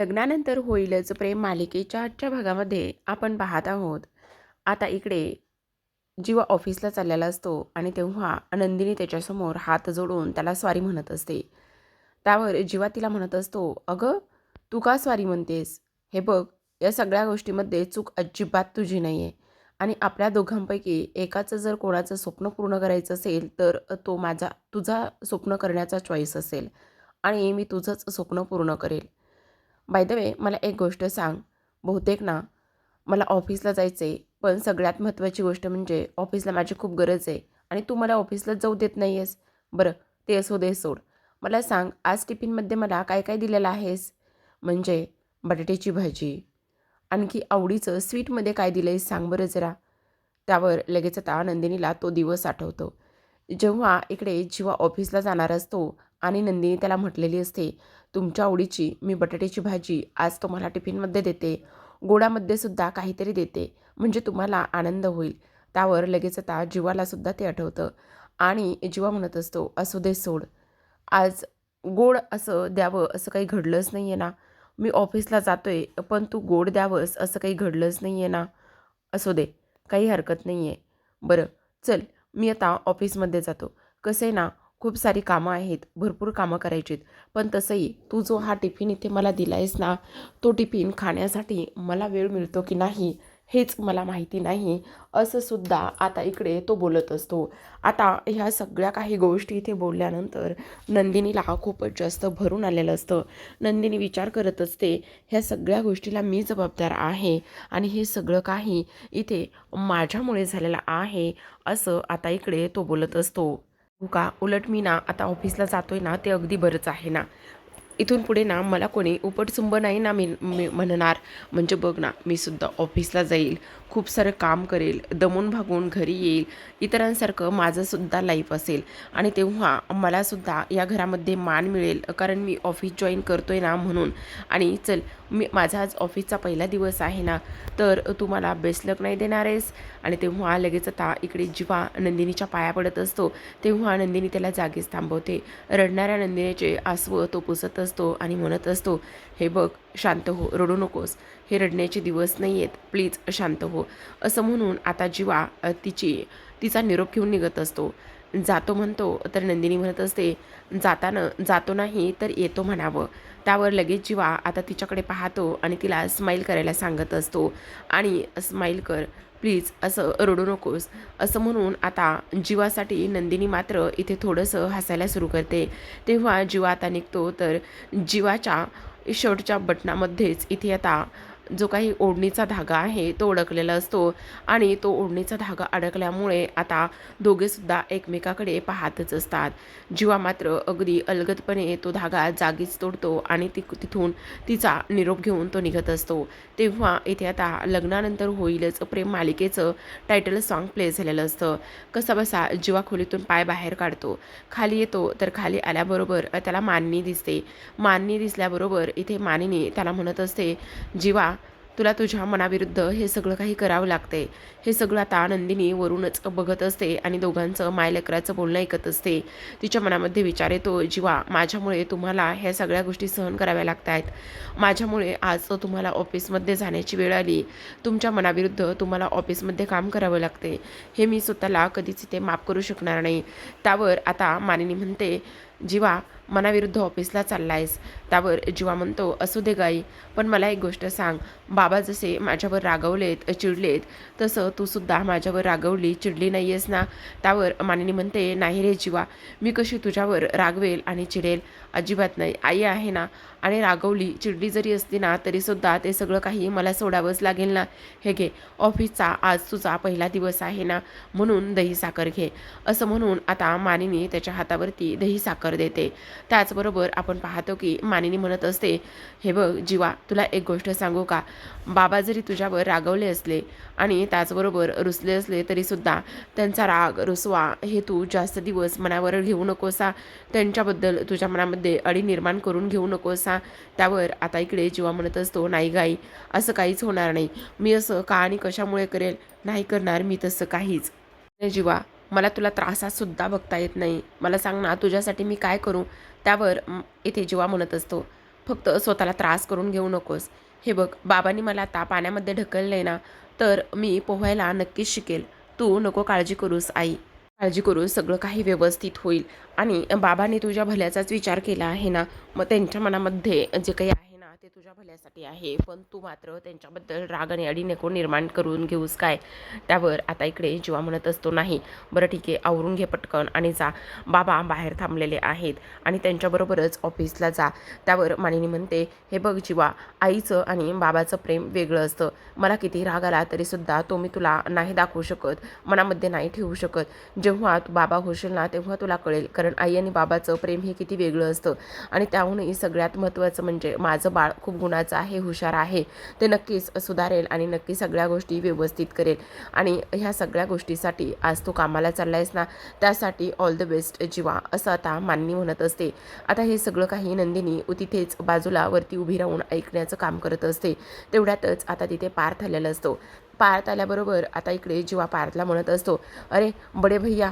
लग्नानंतर होईलच प्रेम मालिकेच्या आजच्या भागामध्ये आपण पाहत आहोत. आता इकडे जीवा ऑफिसला चाललेला असतो आणि तेव्हा आनंदीने त्याच्यासमोर हात जोडून त्याला स्वारी म्हणत असते. त्यावर जीवा तिला म्हणत असतो अगं तू का स्वारी म्हणतेस? हे बघ या सगळ्या गोष्टीमध्ये चूक अजिबात तुझी नाही आहे आणि आपल्या दोघांपैकी एकाचं जर कोणाचं स्वप्न पूर्ण करायचं असेल तर तो माझा तुझा स्वप्न करण्याचा चॉईस असेल. आणि मी तुझंच स्वप्न पूर्ण करेल. बाय द वे मला एक गोष्ट सांग. बहुतेक ना मला ऑफिसला जायचं आहे पण सगळ्यात महत्त्वाची गोष्ट म्हणजे ऑफिसला माझी खूप गरज आहे आणि तू मला ऑफिसला जाऊ देत नाही आहेस बरं ते असो दे सोड. मला सांग आज टिफिनमध्ये मला काय काय दिलेलं आहेस? म्हणजे बटाट्याची भाजी. आणखी आवडीचं स्वीटमध्ये काय दिलं आहेस सांग बरं जरा. त्यावर लगेच आता नंदिनीला तो दिवस आठवतो. जेव्हा इकडे जेव्हा ऑफिसला जाणार असतो आणि नंदिनी त्याला म्हटलेली असते तुमच्या आवडीची मी बटाट्याची भाजी आज तुम्हाला टिफिनमध्ये देते. गोडामध्ये सुद्धा काहीतरी देते. म्हणजे तुम्हाला आनंद होईल. त्यावर लगेच आता जीवालासुद्धा ते आठवतं. आणि जीवा म्हणत असतो असू दे सोड. आज गोड असं द्यावं असं काही घडलंच नाही आहे ना. मी ऑफिसला जातो आहे पण तू गोड द्यावंस असं काही घडलंच नाही आहे ना. असू दे काही हरकत नाही आहे बरं चल मी आता ऑफिसमध्ये जातो. कसं आहे ना खूप सारी कामं आहेत भरपूर कामं करायची आहेत पण तसंही तू जो हा टिफिन इथे मला दिला आहेस ना तो टिफिन खाण्यासाठी मला वेळ मिळतो की नाही हेच मला माहिती नाही. असं सुद्धा आता इकडे तो बोलत असतो. आता ह्या सगळ्या काही गोष्टी इथे बोलल्यानंतर नंदिनीला खूपच जास्त भरून आलेलं असतं. नंदिनी विचार करत असते ह्या सगळ्या गोष्टीला मी जबाबदार आहे आणि हे सगळं काही इथे माझ्यामुळे झालेलं आहे असं आता इकडे तो बोलत असतो. हो का? उलट मी ना आता ऑफिसला जातो आहे ना ते अगदी बरंच आहे ना. इथून पुढे ना मला कोणी उपटसुंब नाही ना मी मी म्हणणार. म्हणजे बघ ना मी सुद्धा ऑफिसला जाईल. खूप सारं काम करेल दमून भागून घरी येईल इतरांसारखं माझंसुद्धा लाईफ असेल. आणि तेव्हा मलासुद्धा या घरामध्ये मान मिळेल कारण मी ऑफिस जॉईन करतो आहे ना म्हणून. आणि चल मी माझा आज ऑफिसचा पहिला दिवस आहे ना तर तू मला बेस्ट नाही देणार आहेस. आणि तेव्हा लगेच आता इकडे जेव्हा नंदिनीच्या पाया पडत असतो तेव्हा नंदिनी त्याला जागीच थांबवते. रडणाऱ्या नंदिनीचे आसवं तो पुसत असतो आणि म्हणत असतो हे बघ शांत हो रडू नकोस. हे रडण्याचे दिवस नाही आहेत प्लीज शांत हो. असं म्हणून आता जीवा तिची तिचा निरोप घेऊन निघत असतो. जातो म्हणतो तर नंदिनी म्हणत असते जाताना जातो नाही तर येतो म्हणावं. त्यावर लगेच जीवा आता तिच्याकडे पाहतो आणि तिला स्माईल करायला सांगत असतो. आणि स्माईल कर प्लीज असं रडू नकोस. असं म्हणून आता जीवासाठी नंदिनी मात्र इथे थोडंसं हसायला सुरू करते. तेव्हा जीवा आता निघतो तर जीवाच्या शेवटच्या बटनामध्येच इथे आता जो काही ओढणीचा धागा आहे तो अडकलेला असतो आणि तो ओढणीचा धागा अडकल्यामुळे आता दोघेसुद्धा एकमेकाकडे पाहतच असतात. जीवा मात्र अगदी अलगदपणे तो धागा जागीच तोडतो आणि ती तिथून तिचा निरोप घेऊन तो निघत असतो. तेव्हा इथे आता लग्नानंतर होईलच प्रेम मालिकेचं टायटल सॉन्ग प्ले झालेलं असतं. कसा बसा जीवा खोलीतून पाय बाहेर काढतो. खाली येतो तर खाली आल्याबरोबर त्याला माननी दिसते. माननी दिसल्याबरोबर इथे मानिनी त्याला म्हणत असते जीवा तुला तुझ्या मनाविरुद्ध हे सगळं काही करावं लागते हे सगळं आता आनंदिनी वरूनच बघत असते आणि दोघांचं मायलेकराचं बोलणं ऐकत असते. तिच्या मनामध्ये विचार येतो जीवा माझ्यामुळे तुम्हाला ह्या सगळ्या गोष्टी सहन कराव्या लागत आहेत माझ्यामुळे आज तो तुम्हाला ऑफिसमध्ये जाण्याची वेळ आली. तुमच्या मनाविरुद्ध तुम्हाला ऑफिसमध्ये काम करावं लागते हे मी स्वतःला कधीच इथे माफ करू शकणार नाही. त्यावर आता मानिनी म्हणते जीवा मनाविरुद्ध ऑफिसला चालला आहेस त्यावर जीवा म्हणतो असू दे गाई पण मला एक गोष्ट सांग. बाबा जसे माझ्यावर रागवलेत चिडलेत तसं तू सुद्धा माझ्यावर रागवली चिडली नाही आहेस ना? त्यावर मानिनी म्हणते नाही रे जीवा मी कशी तुझ्यावर रागवेल आणि चिडेल? अजिबात नाही. आई आहे ना आणि रागवली चिडली जरी असती ना तरीसुद्धा ते सगळं काही मला सोडावंच लागेल ना. हे घे ऑफिसचा आज तुझा पहिला दिवस आहे ना म्हणून दही साखर घे. असं म्हणून आता मानिनी त्याच्या हातावरती दही साखर देते. त्याचबरोबर आपण पाहतो की मानिनी म्हणत असते हे बघ जीवा तुला एक गोष्ट सांगू का? बाबा जरी तुझ्यावर रागवले असले आणि त्याचबरोबर रुसले असले तरीसुद्धा त्यांचा राग रुसवा हे तू जास्त दिवस मनावर घेऊ नकोसा. त्यांच्याबद्दल तुझ्या मनामध्ये अडी निर्माण करून घेऊ नकोसा. त्यावर आता इकडे जीवा म्हणत असतो नाही गाई असं काहीच होणार नाही. मी असं का आणि कशामुळे करेल? नाही करणार मी तसं काहीच. जीवा मला तुला त्रासातसुद्धा बघता येत नाही. मला सांग ना तुझ्यासाठी मी काय करू? त्यावर इथे जीवा म्हणत असतो. फक्त स्वतःला त्रास करून घेऊ नकोस. हे बघ बाबांनी मला आता पाण्यामध्ये ढकलले ना तर मी पोहायला नक्कीच शिकेल. तू नको काळजी करूस आई. काळजी करून सगळं काही व्यवस्थित होईल. आणि बाबांनी तुझ्या भल्याचाच विचार केला आहे ना मग त्यांच्या मनामध्ये जे काही आहे ते तुझ्या भल्यासाठी आहे पण तू मात्र त्यांच्याबद्दल राग आणि अडी नको निर्माण करून घेऊस काय? त्यावर आता इकडे जीवा म्हणत असतो नाही बरं ठीक आहे आवरून घे पटकन आणि जा. बाबा बाहेर थांबलेले आहेत आणि त्यांच्याबरोबरच ऑफिसला जा. त्यावर मानिनी म्हणते हे बघ जीवा आईचं आणि बाबाचं प्रेम वेगळं असतं. मला किती राग आला तरीसुद्धा तो मी तुला नाही दाखवू शकत मनामध्ये नाही ठेवू शकत. जेव्हा तू बाबा होशील ना तेव्हा तुला कळेल कारण आई आणि बाबाचं प्रेम हे किती वेगळं असतं. आणि त्याहूनही सगळ्यात महत्त्वाचं म्हणजे माझं बाळ खूप गुणाचं आहे हुशार आहे. ते नक्कीच सुधारेल आणि नक्की सगळ्या गोष्टी व्यवस्थित करेल. आणि ह्या सगळ्या गोष्टीसाठी आज तू कामाला चालला आहेस ना त्यासाठी ऑल द बेस्ट जीवा असं आता मान्य म्हणत असते. आता हे सगळं काही नंदिनी तिथेच बाजूला वरती उभी राहून ऐकण्याचं काम करत असते. तेवढ्यातच आता तिथे पार्थ आलेला असतो. पार्थ आल्याबरोबर आता इकडे जीवा पार्थला म्हणत असतो. अरे बडे भैया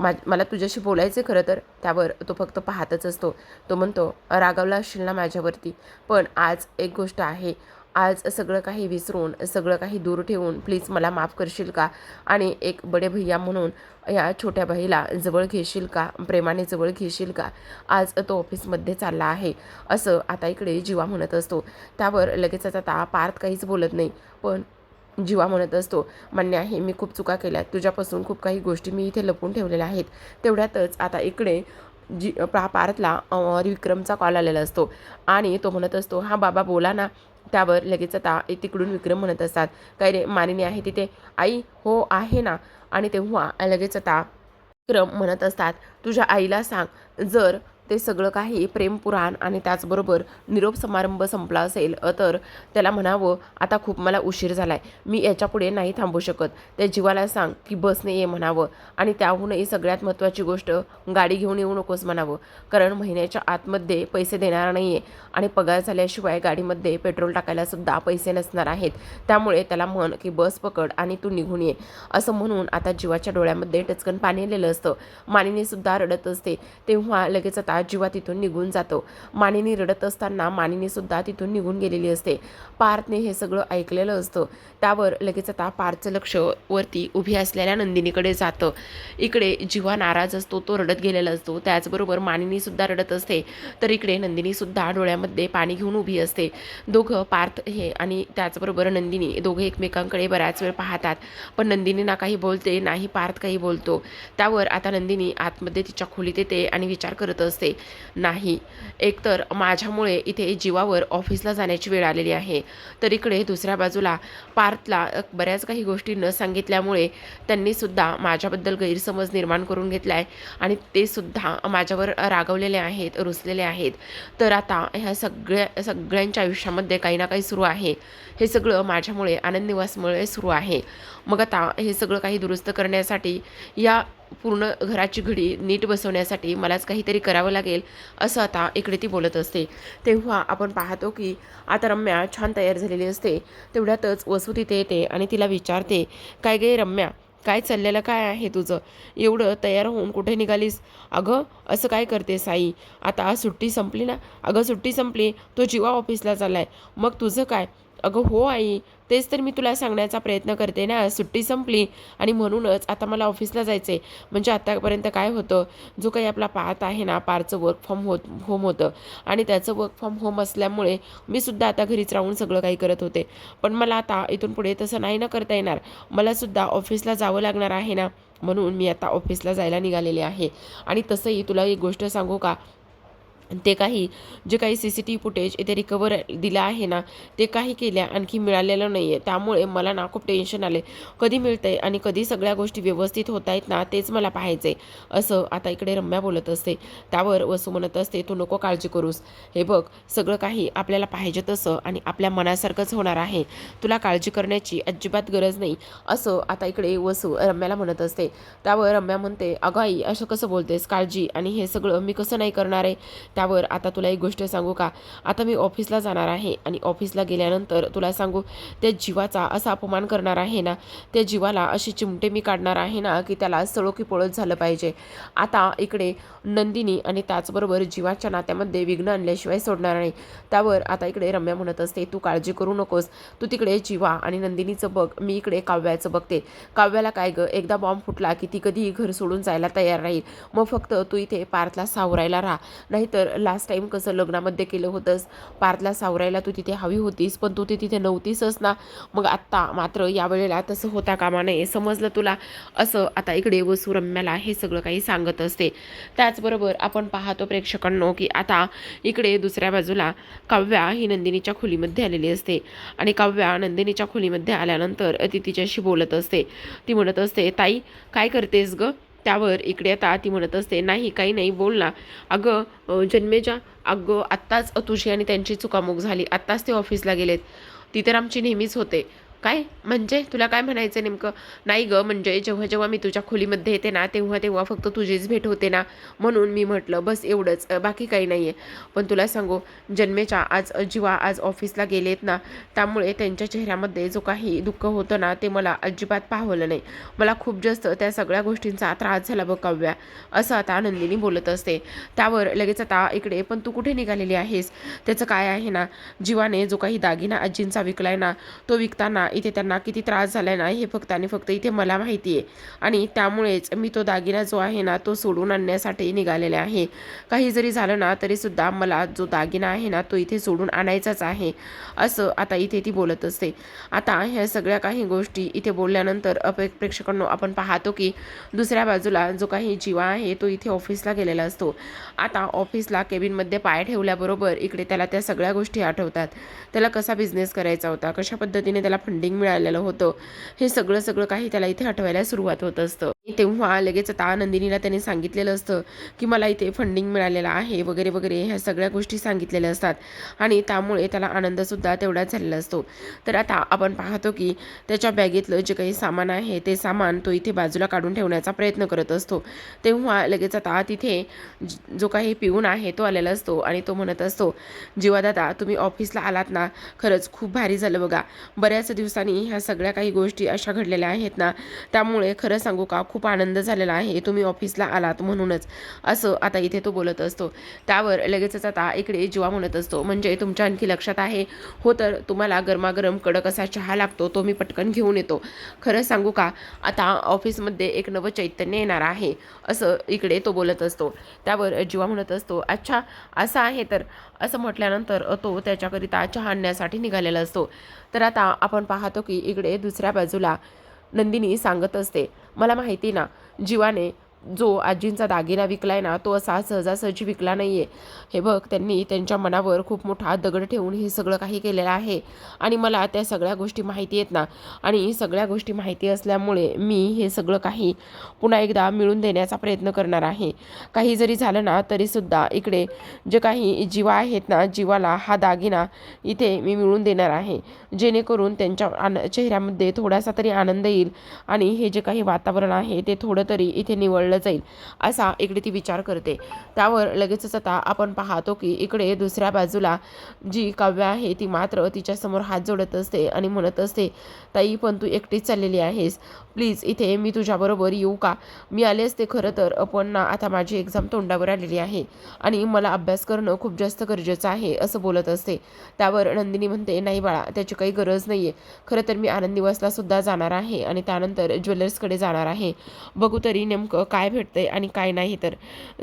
मा मला तुझ्याशी बोलायचं खरं तर. त्यावर तो फक्त पाहतच असतो. तो म्हणतो रागावला असशील ना माझ्यावरती. पण आज एक गोष्ट आहे. आज सगळं काही विसरून सगळं काही दूर ठेवून प्लीज मला माफ करशील का? आणि एक बडे भैया म्हणून या छोट्या बाईला जवळ घेशील का? प्रेमाने जवळ घेशील का? आज तो ऑफिसमध्ये चालला आहे. असं आता इकडे जीवा म्हणत असतो. त्यावर लगेचच आता पार्थ काहीच बोलत नाही. पण जीवा म्हणत असतो. मान्य आहे मी खूप चुका केल्या तुझ्यापासून खूप काही गोष्टी मी इथे लपून ठेवलेल्या आहेत. तेवढ्यातच आता इकडे जी पा पारतला विक्रमचा कॉल आलेला असतो. आणि तो म्हणत असतो हा बाबा बोला ना. त्यावर लगेच आता तिकडून विक्रम म्हणत असतात. काय रे मानिनी आहे तिथे? आई हो आहे ना. आणि तेव्हा लगेच आता विक्रम म्हणत असतात तुझ्या आईला सांग. जर ते सगळं काही प्रेमपुराण आणि त्याचबरोबर निरोप समारंभ संपला असेल तर त्याला म्हणावं आता खूप मला उशीर झाला आहे मी याच्यापुढे नाही थांबू शकत. त्या जीवाला सांग की बसने ये म्हणावं आणि त्याहूनही सगळ्यात महत्त्वाची गोष्ट गाडी घेऊन येऊ नकोस म्हणावं. कारण महिन्याच्या आतमध्ये पैसे देणार नाही आहे आणि पगार झाल्याशिवाय गाडीमध्ये पेट्रोल टाकायलासुद्धा पैसे नसणार आहेत. त्यामुळे त्याला म्हण की बस पकड आणि तू निघून ये. असं म्हणून आता जीवाच्या डोळ्यामध्ये टचकन पाणी आलेलं असतं. मानिनीसुद्धा रडत असते. तेव्हा लगेच आता जीवा तिथून निघून जातो. मानिनी रडत असताना मानिनी सुद्धा तिथून निघून गेलेली असते. पार्थने हे सगळं ऐकलेलं असतं. त्यावर लगेच आता पार्थचं लक्ष वरती उभी असलेल्या नंदिनीकडे जातं. इकडे जीवा नाराज असतो तो रडत गेलेला असतो. त्याचबरोबर मानिनी सुद्धा रडत असते. तर इकडे नंदिनी सुद्धा डोळ्यामध्ये पाणी घेऊन उभी असते. दोघं पार्थ हे आणि त्याचबरोबर नंदिनी दोघे एकमेकांकडे बऱ्याच वेळ पाहतात. पण नंदिनी ना काही बोलते नाही पार्थ काही बोलतो. त्यावर आता नंदिनी आतमध्ये तिच्या खोलीत येते आणि विचार करत असते. नाही. एकतर माझ्यामुळे इथे जीवावर ऑफिसला जाण्याची वेळ आलेली आहे. तर इकडे दुसऱ्या बाजूला पार्थला बऱ्याच काही गोष्टी न सांगितल्यामुळे त्यांनीसुद्धा माझ्याबद्दल गैरसमज निर्माण करून घेतला आहे आणि ते सुद्धा माझ्यावर रागवलेले आहेत रुसलेले आहेत. तर आता ह्या सगळ्या सगळ्यांच्या आयुष्यामध्ये काही ना काही सुरू आहे. हे सगळं माझ्यामुळे आनंद निवासमुळे सुरू आहे. मग आता हे सगळं काही दुरुस्त करण्यासाठी या पूर्ण घराची घडी नीट बसवण्यासाठी मलाच काहीतरी करावं लागेल असं आता इकडे ती बोलत असते. तेव्हा आपण पाहतो की आता रम्या छान तयार झालेली असते. तेवढ्यातच वसू तिथे येते आणि तिला विचारते काय गे रम्या काय चाललेलं काय आहे तुझं? एवढं तयार होऊन कुठे निघालीस? अगं असं काय करते साई आता सुट्टी संपली ना? अगं सुट्टी संपली. तो जीवा ऑफिसला चाललाय. मग तुझं काय? अगं हो आई तेच तर मी तुला सांगण्याचा प्रयत्न करते ना. सुट्टी संपली आणि म्हणूनच आता मला ऑफिसला जायचं आहे म्हणजे आत्तापर्यंत काय होतं जो काही आपला पाहत आहे ना पारचं वर्क फ्रॉम होत होम होतं. आणि त्याचं वर्क फ्रॉम होम असल्यामुळे मी सुद्धा आता घरीच राहून सगळं काही करत होते. पण मला आता इथून पुढे तसं नाही ना करता येणार. मला सुद्धा ऑफिसला जावं लागणार आहे ना. म्हणून मी आता ऑफिसला जायला निघालेले आहे. आणि तसंही तुला एक गोष्ट सांगू का? ते काही जे काही C C T V footage इथे रिकवर दिलं आहे ना ते काही केल्या आणखी मिळालेलं नाही आहे त्यामुळे मला ना खूप टेन्शन आले कधी मिळतं आहे आणि कधी सगळ्या गोष्टी व्यवस्थित होत आहेत ना तेच मला पाहायचं आहे असं आता इकडे रम्या बोलत असते. त्यावर वसू म्हणत असते तू नको काळजी करूस. हे बघ सगळं काही आपल्याला पाहिजे तसं आणि आपल्या मनासारखंच होणार आहे. तुला काळजी करण्याची अजिबात गरज नाही. असं आता इकडे वसू रम्याला म्हणत असते. त्यावर रम्या म्हणते अगं आई असं कसं बोलतेस? काळजी आणि हे सगळं मी कसं नाही करणार आहे? त्यावर आता तुला एक गोष्ट सांगू का? आता मी ऑफिसला जाणार आहे आणि ऑफिसला गेल्यानंतर तुला सांगू त्या जीवाचा असा अपमान करणार आहे ना त्या जीवाला अशी चिमटे मी काढणार आहे ना की त्याला सळोकी पळत झालं पाहिजे. आता इकडे नंदिनी आणि त्याचबरोबर जीवाच्या नात्यामध्ये विघ्न आणल्याशिवाय सोडणार नाही. त्यावर आता इकडे रम्या म्हणत असते तू काळजी करू नकोस. तू तिकडे जीवा आणि नंदिनीचं बघ. मी इकडे काव्याचं बघते. काव्याला काय गं? एकदा बॉम्ब फुटला की ती कधीही घर सोडून जायला तयार राहील. मग फक्त तू इथे पार्थला सावरायला राहा. नाहीतर लास्ट टाईम कसं लग्नामध्ये केलं होतंस पार्थला सावरायला तू तिथे हवी होतीस पण तू ते तिथे नव्हतीसच ना. मग आत्ता मात्र यावेळेला तसं होता कामा नये समजलं तुला? असं आता इकडे वसू रम्याला हे सगळं काही सांगत असते. त्याचबरोबर आपण पाहतो प्रेक्षकांनो की आता इकडे दुसऱ्या बाजूला काव्या ही नंदिनीच्या खोलीमध्ये आलेली असते. आणि काव्या नंदिनीच्या खोलीमध्ये आल्यानंतर ती तिच्याशी बोलत असते. ती म्हणत असते ताई काय करतेस गं? त्यावर इकडे आता ती म्हणत असते नाही काही नाही बोल ना. अगं जन्मेजा अगं आत्ताच तुझी आणि त्यांची चुकामुक झाली. आत्ताच ते ऑफिसला गेलेत. ती तर आमची नेहमीच होते. काय? म्हणजे तुला काय म्हणायचं नेमकं? नाही गं म्हणजे जेव्हा जेव्हा मी तुझ्या खोलीमध्ये येते ना तेव्हा तेव्हा फक्त तुझीच भेट होते ना म्हणून मी म्हटलं बस एवढंच बाकी काही नाही आहे पण तुला सांगू जन्मेच्या आज जीवा आज ऑफिसला गेलेत ना त्यामुळे त्यांच्या चेहऱ्यामध्ये जो काही दुःख होतं ना ते मला अजिबात पाहवलं नाही. मला खूप जास्त त्या सगळ्या गोष्टींचा त्रास झाला बघ काव्या. असं आता नंदिनी बोलत असते. त्यावर लगेच आता इकडे पण तू कुठे निघालेली आहेस? त्याचं काय आहे ना? जीवाने जो काही दागिना आजींचा विकलाय ना तो विकताना इथे त्यांना किती त्रास झाला ना हे फक्त आणि फक्त इथे मला माहिती आहे. आणि त्यामुळेच मी तो दागिना जो आहे ना तो सोडून आणण्यासाठी निघालेला आहे. काही जरी झालं ना तरीसुद्धा मला जो दागिना आहे ना तो इथे सोडून आणायचाच आहे असं आता इथे ती बोलत असते. आता ह्या सगळ्या काही गोष्टी इथे बोलल्यानंतर अपे प्रेक्षकांनो आपण पाहतो की दुसऱ्या बाजूला जो काही जीवा आहे तो इथे ऑफिसला गेलेला असतो. आता ऑफिसला केबिनमध्ये पाय ठेवल्याबरोबर इकडे त्याला त्या सगळ्या गोष्टी आठवतात. त्याला कसा बिझनेस करायचा होता कशा पद्धतीने त्याला फंडिंग मिळालेलं होतं. हे सगळं सगळं काही त्याला इथे आठवायला सुरुवात होत असतं. तेव्हा लगेच आता नंदिनीला त्याने सांगितलेलं असतं की मला इथे फंडिंग मिळालेलं आहे वगैरे वगैरे ह्या सगळ्या गोष्टी सांगितलेल्या असतात. आणि त्यामुळे त्याला आनंदसुद्धा तेवढाच झालेला असतो. तर आता आपण पाहतो की त्याच्या बॅगेतलं जे काही सामान आहे ते सामान तो इथे बाजूला काढून ठेवण्याचा प्रयत्न करत असतो. तेव्हा लगेच आता तिथे जो काही पिऊन आहे तो आलेला असतो आणि तो म्हणत असतो जीवा दादा तुम्ही ऑफिसला आलात ना? खरंच खूप भारी झालं बघा. बऱ्याच दिवस दिवसांनी ह्या सगळ्या काही गोष्टी अशा घडलेल्या आहेत ना त्यामुळे खरं सांगू का खूप आनंद झालेला आहे. तुम्ही ऑफिसला आलात म्हणूनच. असं आता इथे तो बोलत असतो. त्यावर लगेचच आता इकडे जीवा म्हणत असतो. म्हणजे तुमच्या आणखी लक्षात आहे? हो तर तुम्हाला गरमागरम कडक असा चहा लागतो तो मी पटकन घेऊन येतो. खरं सांगू का आता ऑफिसमध्ये एक नवं चैतन्य येणार आहे. असं इकडे तो बोलत असतो. त्यावर जीवा म्हणत असतो अच्छा असं आहे तर. असं म्हटल्यानंतर तो त्याच्याकरिता चहा आणण्यासाठी निघालेला असतो. तर आता आपण पाहतो की इकडे दुसऱ्या बाजूला नंदिनी सांगत असते मला माहिती ना जीवाने जो आजींचा दागिना विकलाय ना तो असा सहजासहजी विकला नाही आहे हे बघ त्यांनी त्यांच्या मनावर खूप मोठा दगड ठेवून हे सगळं काही केलेलं आहे. आणि मला त्या सगळ्या गोष्टी माहिती आहेत ना आणि सगळ्या गोष्टी माहिती असल्यामुळे मी हे सगळं काही पुन्हा एकदा मिळून देण्याचा प्रयत्न करणार आहे. काही जरी झालं ना तरीसुद्धा इकडे जे काही जीवा आहेत ना जीवाला हा दागिना इथे मी मिळून देणार आहे. जेणेकरून त्यांच्या आन चेहऱ्यामध्ये थोडासा तरी आनंद येईल आणि हे जे काही वातावरण आहे ते थोडं तरी इथे निवळलं जाईल असा इकडे ती विचार करते. त्यावर लगेचच आता आपण पाहतो की इकडे दुसऱ्या बाजूला जी काव्य आहे ती मात्र तिच्यासमोर हात जोडत असते आणि म्हणत असते ताई पण तू एकटीच चाललेली आहेस. प्लीज इथे मी तुझ्याबरोबर येऊ का? मी आले असते खरं तर पण ना आता माझी एक्झाम तोंडावर आलेली आहे आणि मला अभ्यास करणं खूप जास्त गरजेचं आहे असं बोलत असते. त्यावर नंदिनी म्हणते नाही बाळा त्याची काही गरज नाही आहे खरं तर मी आनंद सुद्धा जाणार आहे आणि त्यानंतर ज्वेलर्सकडे जाणार आहे. बघू तरी नेमकं काय काय भेटतंय आणि काय नाही तर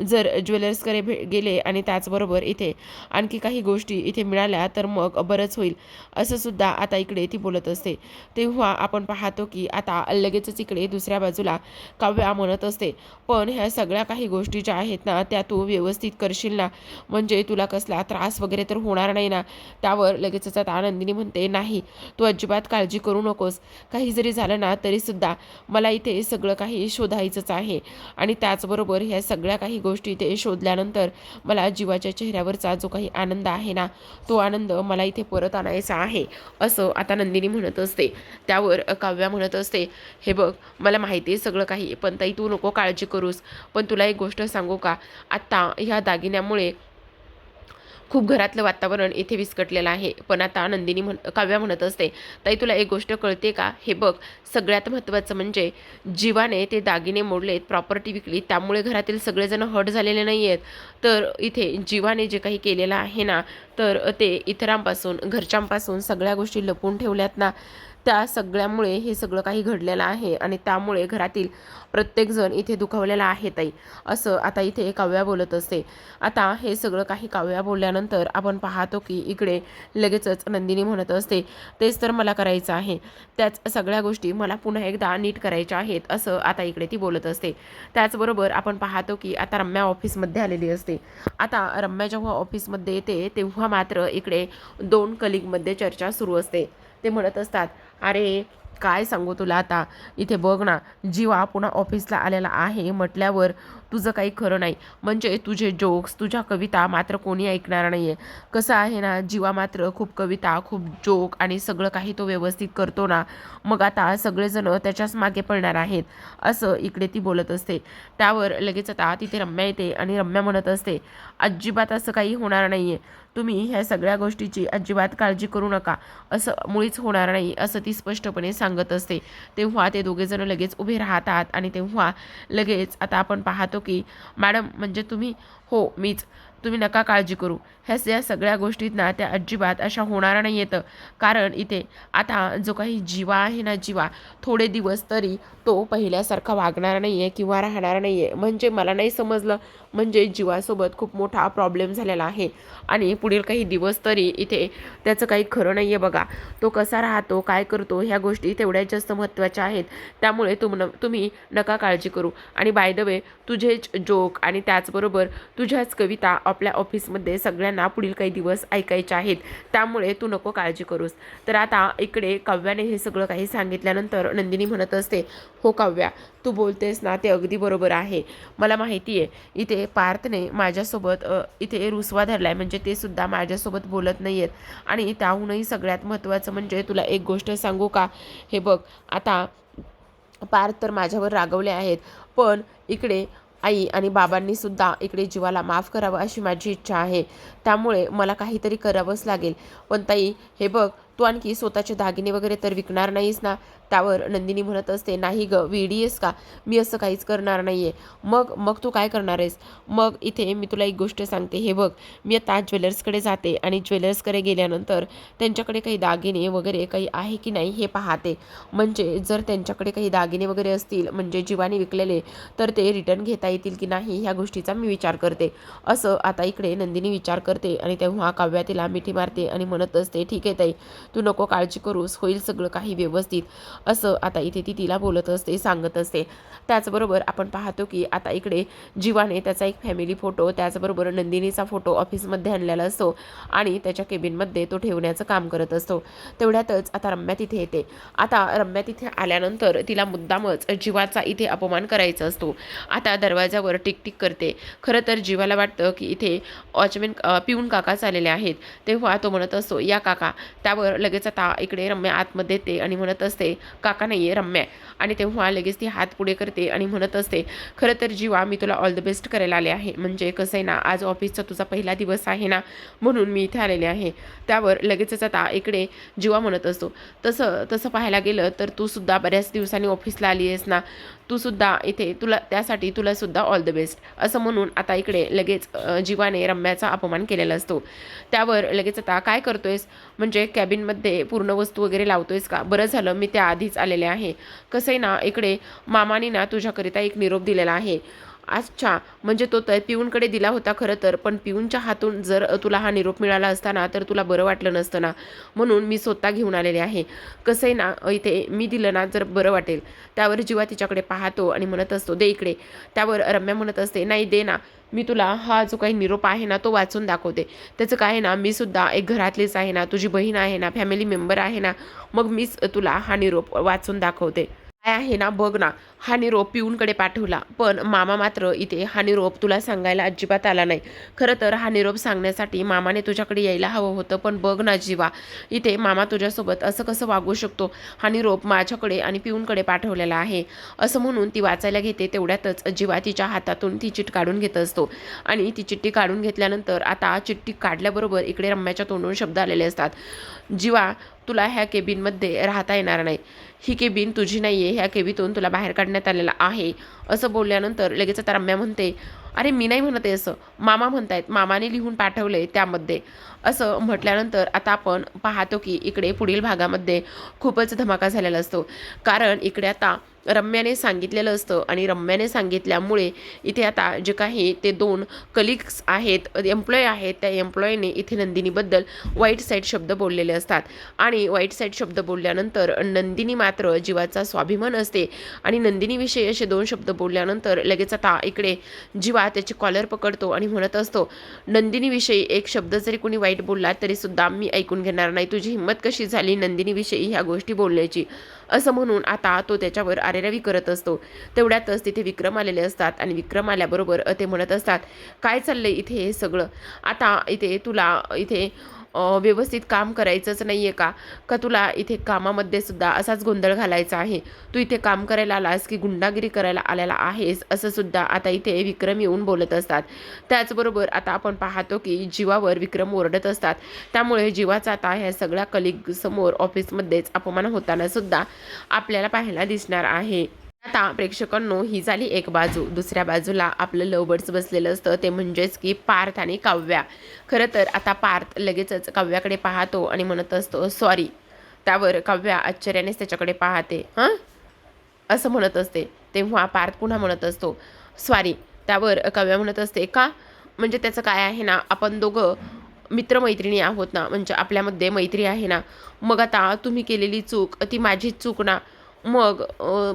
जर ज्वेलर्सकडे भे गेले आणि त्याचबरोबर इथे आणखी काही गोष्टी इथे मिळाल्या तर मग बरंच होईल. असं सुद्धा आता इकडे ती बोलत असते. तेव्हा आपण पाहतो की आता लगेचच इकडे दुसऱ्या बाजूला काव्या म्हणत असते. पण ह्या सगळ्या काही गोष्टी ज्या आहेत ना त्या तू व्यवस्थित करशील ना? म्हणजे तुला कसला त्रास वगैरे तर होणार नाही ना? त्यावर लगेचच आता आनंदिनी म्हणते नाही तू अजिबात काळजी करू नकोस. काही जरी झालं ना तरीसुद्धा मला इथे सगळं काही शोधायचंच आहे. आणि त्याचबरोबर ह्या सगळ्या काही गोष्टी इथे शोधल्यानंतर मला जीवाच्या चेहऱ्यावरचा जो काही आनंद आहे ना तो आनंद मला इथे परत आणायचा आहे असं आता नंदिनी म्हणत असते. त्यावर काव्या म्हणत असते हे बघ मला माहिती आहे सगळं काही पण ताई तू नको काळजी करूस. पण तुला एक गोष्ट सांगू का? आत्ता ह्या दागिन्यामुळे खूप घरातलं वातावरण इथे विस्कटलेलं आहे. पण आता नंदिनी म्हण काव्या म्हणत असते ताई तुला एक गोष्ट कळते का? हे बघ सगळ्यात महत्त्वाचं म्हणजे जीवाने ते दागिने मोडलेत प्रॉपर्टी विकली त्यामुळे घरातील सगळेजण हट झालेले नाही आहेत तर इथे जीवाने जे काही केलेलं आहे ना तर ते इतरांपासून घरच्यांपासून सगळ्या गोष्टी लपून ठेवल्यात ना. त्या सगळ्यामुळे हे सगळं काही घडलेलं आहे आणि त्यामुळे घरातील प्रत्येकजण इथे दुखावलेला आहे ताई. असं आता इथे काव्या बोलत असते. आता हे सगळं काही काव्या बोलल्यानंतर आपण पाहतो की इकडे लगेचच नंदिनी म्हणत असते तेच तर मला करायचं आहे. त्याच सगळ्या गोष्टी मला पुन्हा एकदा नीट करायच्या आहेत असं आता इकडे ती बोलत असते. त्याचबरोबर आपण पाहतो की आता रम्या ऑफिसमध्ये आलेली असते. आता रम्या जेव्हा ऑफिसमध्ये येते तेव्हा मात्र इकडे दोन कलिगमध्ये चर्चा सुरू असते. ते म्हणत असतात अरे काय सांगू तुला आता? इथे बघ ना जीवा पुन्हा ऑफिसला आलेला आहे म्हटल्यावर तुझं काही खरं नाही. म्हणजे तुझे जोक्स तुझ्या कविता मात्र कोणी ऐकणार नाही आहे कसं आहे ना जीवा मात्र खूप कविता खूप जोक आणि सगळं काही तो व्यवस्थित करतो ना मग आता सगळेजण त्याच्याच मागे पडणार आहेत असं इकडे ती बोलत असते. त्यावर लगेच आता तिथे रम्या येते आणि रम्या म्हणत असते अजिबात असं काही होणार नाही आहे तुम्ही ह्या सगळ्या गोष्टीची अजिबात काळजी करू नका. असं मुळीच होणार नाही असं ती स्पष्टपणे सांगत असते. तेव्हा ते दोघेजण लगेच उभे राहतात आणि तेव्हा लगेच आता आपण पाहतो की मॅडम म्हणजे तुम्ही हो मीच. तुम्ही नका काळजी करू. ह्या या सगळ्या गोष्टीत ना त्या अजिबात अशा होणार नाही येतं. कारण इथे आता जो काही जीवा आहे ना जीवा थोडे दिवस तरी तो पहिल्यासारखा वागणार नाही आहे किंवा राहणार नाही आहे म्हणजे मला नाही समजलं. म्हणजे जीवासोबत खूप मोठा प्रॉब्लेम झालेला आहे. आणि पुढील काही दिवस तरी इथे त्याचं काही खरं नाही आहे बघा. तो कसा राहतो काय करतो ह्या गोष्टी तेवढ्या जास्त महत्त्वाच्या आहेत. त्यामुळे तुम तुम्ही नका काळजी करू. आणि बाय द वे तुझेच जोक आणि त्याचबरोबर तुझ्याच कविता आपल्या ऑफिसमध्ये सगळ्यांना पुढील काही दिवस ऐकायचे आहेत. त्यामुळे तू नको काळजी करूस. तर आता इकडे काव्याने हे सगळं काही सांगितल्यानंतर नंदिनी म्हणत असते हो काव्या तू बोलतेस ना ते अगदी बरोबर आहे. मला माहिती आहे इथे पार्थने माझ्यासोबत इथे रुसवा धरलाय. म्हणजे ते सुद्धा माझ्यासोबत बोलत नाही आहेत आणि त्याहूनही सगळ्यात महत्त्वाचं म्हणजे तुला एक गोष्ट सांगू का? हे बघ आता पार्थ तर माझ्यावर रागवले आहेत. पण इकडे आई आणि बाबांनी सुद्धा इकडे जीवाला माफ करावं अशी माझी इच्छा आहे. त्यामुळे मला काहीतरी करावंच लागेल. पण ताई हे बघ तू आणखी स्वतःचे दागिने वगैरे तर विकणार नाहीस ना. त्यावर नंदिनी म्हणत असते नाही ग वेडी आहेस का? मी असं काहीच करणार नाही आहे मग मग तू काय करणार आहेस? मग इथे मी तुला एक गोष्ट सांगते. हे बघ मी आता ज्वेलर्सकडे जाते आणि ज्वेलर्सकडे गेल्यानंतर त्यांच्याकडे काही दागिने वगैरे काही आहे की नाही हे पाहते. म्हणजे जर त्यांच्याकडे काही दागिने वगैरे असतील म्हणजे जीवाने विकलेले तर ते रिटर्न घेता येतील की नाही ह्या गोष्टीचा मी विचार करते. असं आता इकडे नंदिनी विचार करते आणि तेव्हा काव्या तिला मिठी मारते आणि म्हणत असते ठीक आहे ताई तू नको काळजी करूस होईल सगळं काही व्यवस्थित. असं आता इथे ती तिला बोलत असते सांगत असते. त्याचबरोबर आपण पाहतो की आता इकडे जीवाने त्याचा एक फॅमिली फोटो त्याचबरोबर नंदिनीचा फोटो ऑफिसमध्ये आणलेला असतो आणि त्याच्या केबिनमध्ये तो ठेवण्याचं काम करत असतो. तेवढ्यातच आता रम्या तिथे येते. आता रम्या तिथे आल्यानंतर तिला मुद्दामच जीवाचा इथे अपमान करायचा असतो. आता दरवाजावर टिकटिक करते. खरं तर जीवाला वाटतं की इथे वॉचमेन पिऊन काका चाललेले आहेत. तेव्हा तो म्हणत असतो या काका त्यावर लगेच आता इकडे रम्या आतमध्ये येते आणि म्हणत असते काका नाही आहे रम्या. आणि तेव्हा लगेच ती हात पुढे करते आणि म्हणत असते खरं तर जीवा मी तुला ऑल द बेस्ट करायला आले आहे. म्हणजे कसं आहे ना आज ऑफिसचा तुझा पहिला दिवस आहे ना म्हणून मी इथे आलेले आहे. त्यावर लगेचच आता इकडे जीवा म्हणत असतो. तसं तसं पाहायला गेलं तर तू सुद्धा बऱ्याच दिवसांनी ऑफिसला आली आहेस ना. तू सुद्धा इथे तुला त्यासाठी तुला सुद्धा ऑल द बेस्ट असं म्हणून आता इकडे लगेच जीवाने रम्याचा अपमान केलेला असतो. त्यावर लगेच आता काय करतोयस? म्हणजे कॅबिनमध्ये पूर्ण वस्तू वगैरे लावतोयस का? बरं झालं मी त्या आधीच आलेले आहे. कसं आहे ना इकडे मामाने ना तुझ्याकरिता एक निरोप दिलेला आहे. अच्छा म्हणजे तो तर पिऊनकडे दिला होता खरं तर पण पिऊनच्या हातून जर तुला हा निरोप मिळाला असता ना तर तुला बरं वाटलं नसतं ना. म्हणून मी स्वतः घेऊन आलेले आहे. कसं आहे ना इथे मी दिलं ना जर बरं वाटेल त्यावर जीवा तिच्याकडे पाहतो आणि म्हणत असतो दे इकडे. त्यावर रम्या म्हणत असते नाही दे ना. मी तुला हा जो काही निरोप आहे ना तो वाचून दाखवते. त्याचं काय ना मी सुद्धा एक घरातलीच आहे ना तुझी बहीण आहे ना फॅमिली मेंबर आहे ना मग मीच तुला हा निरोप वाचून दाखवते. काय आहे ना बघ ना. हा निरोप पिऊनकडे पाठवला. पण मामा मात्र इथे हा निरोप तुला सांगायला अजिबात आला नाही. खरं तर हा निरोप सांगण्यासाठी मामाने तुझ्याकडे यायला हवं होतं. पण बघ ना जीवा. इथे मामा तुझ्यासोबत असं कसं वागू शकतो? हा निरोप माझ्याकडे आणि पिऊनकडे पाठवलेला आहे. असं म्हणून ती वाचायला घेते तेवढ्यातच जीवा तिच्या हातातून ती चिट काढून घेत असतो. आणि ती चिठ्ठी काढून घेतल्यानंतर आता चिठ्ठी काढल्याबरोबर इकडे रम्याच्या तोंडून शब्द आलेले असतात. जीवा तुला ह्या केबिनमध्ये राहता येणार नाही. ही केबिन तुझी नाही आहे ह्या केबीतून तुला बाहेर काढण्यात आलेला आहे. असं बोलल्यानंतर लगेच आता रम्या म्हणते अरे मी नाही म्हणत आहे असं. मामा म्हणतायत मामाने लिहून पाठवले त्यामध्ये. असं म्हटल्यानंतर आता आपण पाहतो की इकडे पुढील भागामध्ये खूपच धमाका झालेला असतो. कारण इकडे आता रम्याने सांगितलेलं असतं आणि रम्याने सांगितल्यामुळे इथे आता जे काही ते दोन कलिग्स आहेत एम्प्लॉय आहेत त्या एम्प्लॉयने इथे नंदिनीबद्दल वाईट साईड शब्द बोललेले असतात. आणि वाईट साईड शब्द बोलल्यानंतर नंदिनी मात्र जीवाचा स्वाभिमान असते आणि नंदिनीविषयी असे दोन शब्द बोलल्यानंतर लगेच आता इकडे जीवा त्याची कॉलर पकडतो आणि म्हणत असतो नंदिनीविषयी एक शब्द जरी कोणी वाईट बोलला तरीसुद्धा मी ऐकून घेणार नाही. तुझी हिंमत कशी झाली नंदिनीविषयी ह्या गोष्टी बोलण्याची? असं म्हणून आता तो त्याच्यावर आरेरावी करत असतो. तेवढ्यातच तिथे विक्रम आलेले असतात आणि विक्रम आल्याबरोबर ते म्हणत असतात काय चाललंय इथे हे सगळं? आता इथे तुला इथे व्यवस्थित काम करायचंच नाही आहे का? का तुला इथे कामामध्ये सुद्धा असाच गोंधळ घालायचा आहे? तू इथे काम करायला आलास की गुंडागिरी करायला आलेला आहेस असं सुद्धा आता इथे विक्रम येऊन बोलत असतात. त्याचबरोबर आता आपण पाहतो की जीवावर विक्रम ओरडत असतात. त्यामुळे जीवाचा आता ह्या सगळ्या कलिग समोर ऑफिसमध्येच अपमान होताना सुद्धा आपल्याला पाहायला दिसणार आहे. आता प्रेक्षकांनो ही झाली एक बाजू. दुसऱ्या बाजूला आपलं लवबर्ड्स बसलेलं असतं. ते म्हणजेच की पार्थ आणि काव्या. खरं तर आता पार्थ लगेचच काव्याकडे पाहतो आणि म्हणत असतो सॉरी त्यावर काव्या आश्चर्यानेच त्याच्याकडे पाहते. हां? असं म्हणत असते. तेव्हा पार्थ पुन्हा म्हणत असतो स्वारी त्यावर काव्या म्हणत असते का? म्हणजे त्याचं काय आहे ना आपण दोघं मित्रमैत्रिणी आहोत ना म्हणजे आपल्यामध्ये मैत्री आहे ना. मग आता तुम्ही केलेली चूक ती माझीच चूक ना. मग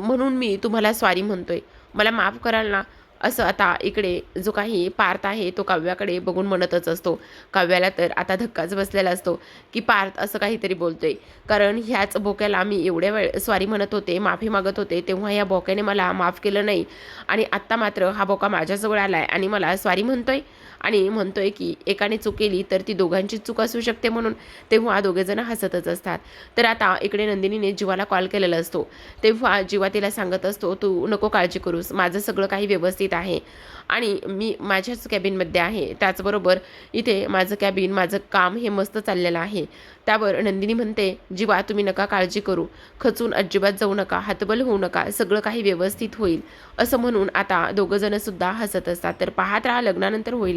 म्हणून मी तुम्हाला स्वारी म्हणतोय. मला माफ कराल ना. असं आता इकडे जो काही पार्थ आहे तो काव्याकडे बघून म्हणतच असतो. काव्याला तर आता धक्काच बसलेला असतो की पार्थ असं काहीतरी बोलतोय. कारण ह्याच बोक्याला मी एवढ्या वेळ स्वारी म्हणत होते माफी मागत होते तेव्हा या बोक्याने मला माफ केलं नाही. आणि आत्ता मात्र हा बोका माझ्याजवळ आला आहे आणि मला स्वारी म्हणतोय. आणि म्हणतोय की एकाने चूक केली तर ती दोघांची चूक असू शकते म्हणून तेव्हा दोघेजण हसतच असतात. तर आता इकडे नंदिनीने जीवाला कॉल केलेला असतो. तेव्हा जीवा तिला सांगत असतो तू नको काळजी करूस. माझं सगळं काही व्यवस्थित आहे. आणि मी माझ्याच कॅबिनमध्ये आहे. त्याचबरोबर इथे माझं कॅबिन माझं काम हे मस्त चाललेलं आहे. त्यावर नंदिनी म्हणते जीवा तुम्ही नका काळजी करू. खचून अजिबात जाऊ नका. हातबल होऊ नका. सगळं काही व्यवस्थित होईल. असं म्हणून आता दोघंजणंसुद्धा हसत असतात. तर पाहत राहा लग्नानंतर होईल.